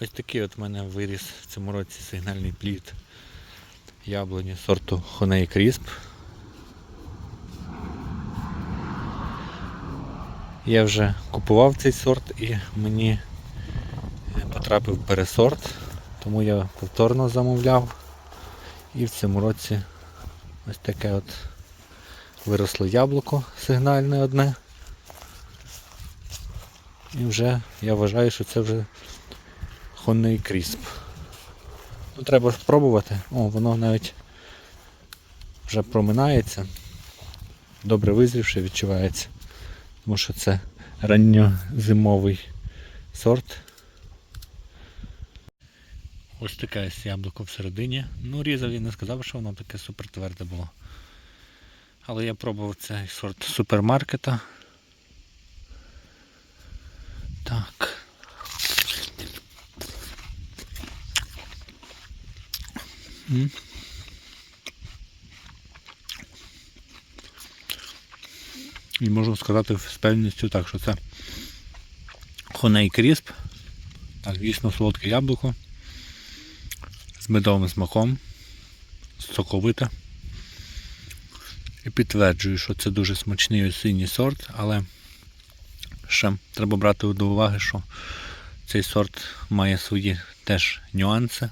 Ось такий от в мене виріс в цьому році сигнальний плід яблуні сорту Honey Crisp. Я вже купував цей сорт і мені потрапив пересорт, тому я повторно замовляв. І в цьому році ось таке от виросло яблуко сигнальне одне. І вже я вважаю, що це вже Honey Crisp. Ну, треба спробувати. О, воно навіть вже проминається. Добре визрівши відчувається. Тому що це ранньозимовий сорт. Ось таке яблуко всередині. Ну, різав я не сказав, що воно таке супер тверде було. Але я пробував цей сорт супермаркета. Так. М. І можу сказати з певністю так, що це Honey Crisp. Так, дійсно солодке яблуко з медовим смаком, соковите. І підтверджую, що це дуже смачний осінній сорт, але ще треба брати до уваги, що цей сорт має свої теж нюанси.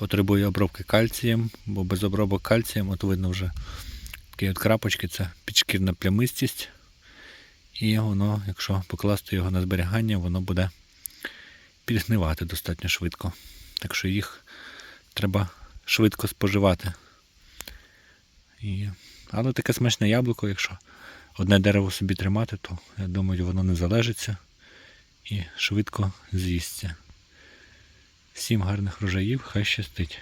Потребує обробки кальцієм, бо без обробок кальцієм, от видно вже такі от крапочки, це підшкірна плямистість. І воно, якщо покласти його на зберігання, воно буде підгнивати достатньо швидко. Так що їх треба швидко споживати. І... Але таке смачне яблуко, якщо одне дерево собі тримати, то я думаю, воно не залежиться і швидко з'їсться. Всім гарних врожаїв, хай щастить.